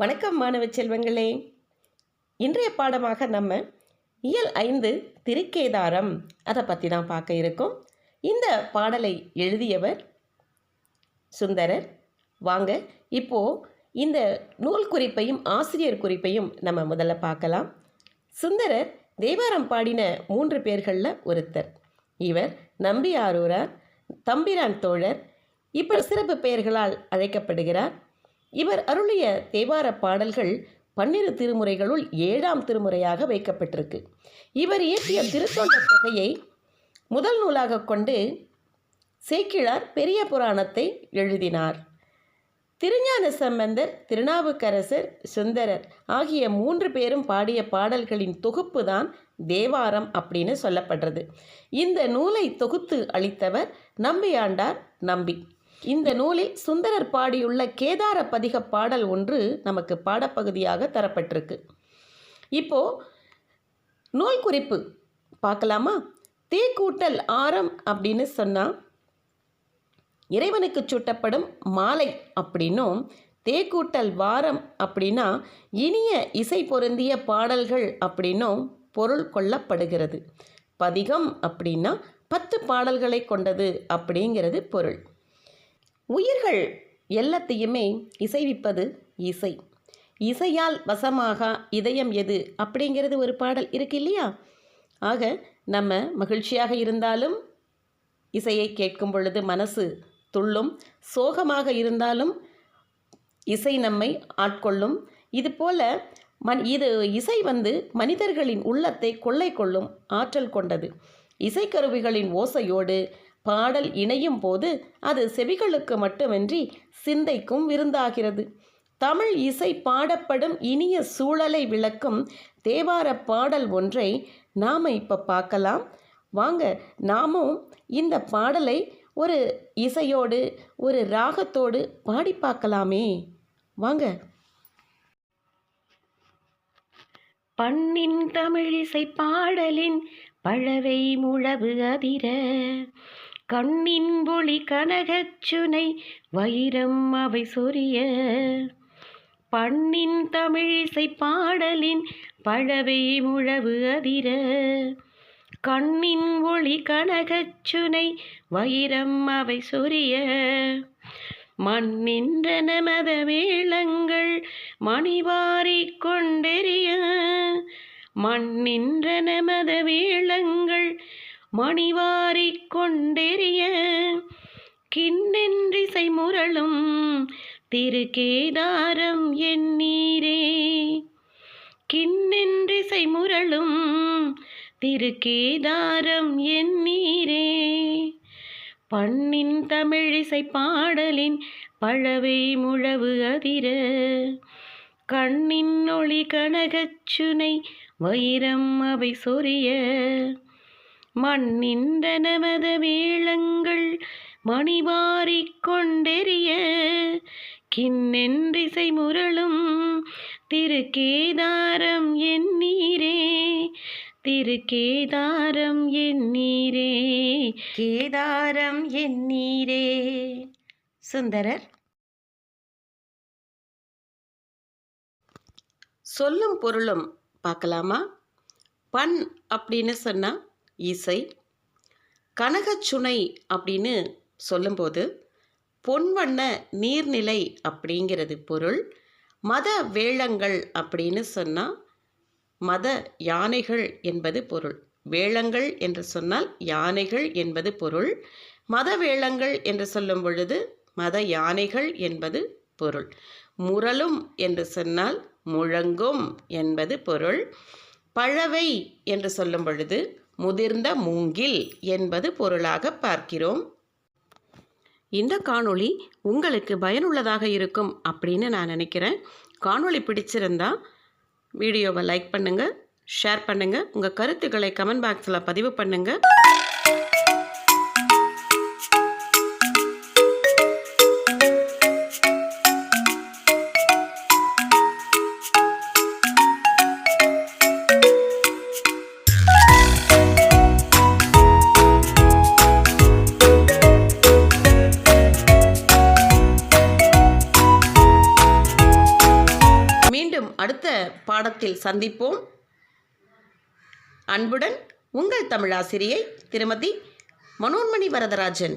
வணக்கம் மாணவ செல்வங்களே. இன்றைய பாடமாக நம்ம இயல் ஐந்து திருக்கேதாரம் அதை பற்றி தான் பார்க்க இருக்கோம். இந்த பாடலை எழுதியவர் சுந்தரர். வாங்க இப்போது இந்த நூல் குறிப்பையும் ஆசிரியர் குறிப்பையும் நம்ம முதல்ல பார்க்கலாம். சுந்தரர் தேவாரம் பாடின மூன்று பேர்களில் ஒருத்தர். இவர் நம்பியாரூரார் தம்பிரான் தோழர் இப்படி சிறப்பு பெயர்களால் அழைக்கப்படுகிறார். இவர் அருளிய தேவார பாடல்கள் பன்னிரு திருமுறைகளுள் ஏழாம் திருமுறையாக வைக்கப்பட்டிருக்கு. இவர் இயற்றிய திருத்தொண்ட தொகையை முதல் நூலாக கொண்டு சேக்கிழார் பெரிய புராணத்தை எழுதினார். திருஞான சம்பந்தர் திருநாவுக்கரசர் சுந்தரர் ஆகிய மூன்று பேரும் பாடிய பாடல்களின் தொகுப்பு தான் தேவாரம் அப்படின்னு சொல்லப்படுறது இந்த நூலை தொகுத்து அளித்தவர் நம்பியாண்டார் நம்பி. இந்த நூலில் சுந்தரர் பாடியுள்ள கேதார பதிக பாடல் ஒன்று நமக்கு பாடப்பகுதியாக தரப்பட்டிருக்கு. இப்போ நூல் குறிப்பு. பார்க்கலாமா? தீக்கூட்டல் ஆரம் அப்படின்னு சொன்னால் இறைவனுக்கு சூட்டப்படும் மாலை அப்படின்னும் தேக்கூட்டல் வாரம் அப்படின்னா இனிய இசை பொருந்திய பாடல்கள் அப்படின்னும் பொருள் கொள்ளப்படுகிறது. பதிகம் அப்படின்னா பத்து பாடல்களை கொண்டது அப்படிங்கிறது பொருள். உயிர்கள் எல்லாத்தையுமே இசைவிப்பது இசை. இசையால் வசமாக இதயம் எது அப்படிங்கிறது ஒரு பாடல் இருக்கு இல்லையா? ஆக நம்ம மகிழ்ச்சியாக இருந்தாலும் இசையை கேட்கும் பொழுது மனசு துள்ளும். சோகமாக இருந்தாலும் இசை நம்மை ஆட்கொள்ளும். இதுபோல மண் இது இசை வந்து மனிதர்களின் உள்ளத்தை கொள்ளை கொள்ளும் ஆற்றல் கொண்டது. இசைக்கருவிகளின் ஓசையோடு பாடல் இணையும் போது அது செவிகளுக்கு மட்டுமின்றி சிந்தைக்கும் விருந்தாகிறது. தமிழ் இசை பாடப்படும் இனிய சூழலை விளக்கும் தேவார பாடல் ஒன்றை நாம் இப்போ பார்க்கலாம். வாங்க நாமும் இந்த பாடலை ஒரு இசையோடு ஒரு ராகத்தோடு பாடி பார்க்கலாமே. வாங்க. பண்ணின் தமிழிசை பாடலின் பழவை முழவு அதிர கண்ணின் ஒளி கனகச்சுனை வைரம் அவை சொரிய பண்ணின் தமிழிசை பாடலின் பழவை முழவு அதிர. கண்ணின் ஒளி கனகச்சுனை வைரம் அவை சொரிய மண்ணின்ற நமத வேளங்கள் மணிவாரிக் கொண்டெறிய. மண்ணின்ற நமத வேளங்கள் மணிவாரி கொண்டெறிய கிண்ணென்றிசை முரளும் திருக்கேதாரம் என் நீரே கிண்ணென்றிசை முரளும் திருக்கேதாரம் என் நீரே பண்ணின் தமிழிசை பாடலின் பழவை முழவு அதிர கண்ணின் ஒளி கனகச்சுனை வைரம் அவை சொரிய மண்ணின்ற நமத வேளங்கள் மணிவாரிக் கொண்டெறிய கிண்ணென்றிசை முரளும் திருக்கேதாரம் என் நீரே திருக்கேதாரம் என் நீரே கேதாரம் என் நீரே சுந்தரர். சொல்லும் பொருளும் பார்க்கலாமா? பண் அப்படின்னு சொன்னால் இசை கனகச்சுனை அப்படின்னு சொல்லும்போது பொன்வண்ண நீர்நிலை அப்படிங்கிறது பொருள். மத வேளங்கள் அப்படின்னு சொன்னால் மத யானைகள் என்பது பொருள். வேளங்கள் என்று சொன்னால் யானைகள் என்பது பொருள். மத வேளங்கள் என்று சொல்லும் பொழுது மத யானைகள் என்பது பொருள். முரளும் என்று சொன்னால் முழங்கும் என்பது பொருள். பழவை என்று சொல்லும் பொழுது முதிர்ந்த மூங்கில் என்பது பொருளாக பார்க்கிறோம். இந்த காணொளி உங்களுக்கு பயனுள்ளதாக இருக்கும் அப்படின்னு நான் நினைக்கிறேன். காணொளி பிடிச்சிருந்தா வீடியோவை லைக் பண்ணுங்கள் ஷேர் பண்ணுங்கள் உங்கள் கருத்துக்களை கமெண்ட் பாக்ஸில் பதிவு பண்ணுங்கள் பாடத்தில் சந்திப்போம். அன்புடன் உங்கள் தமிழாசிரியை திருமதி மனோன்மணி வரதராஜன்.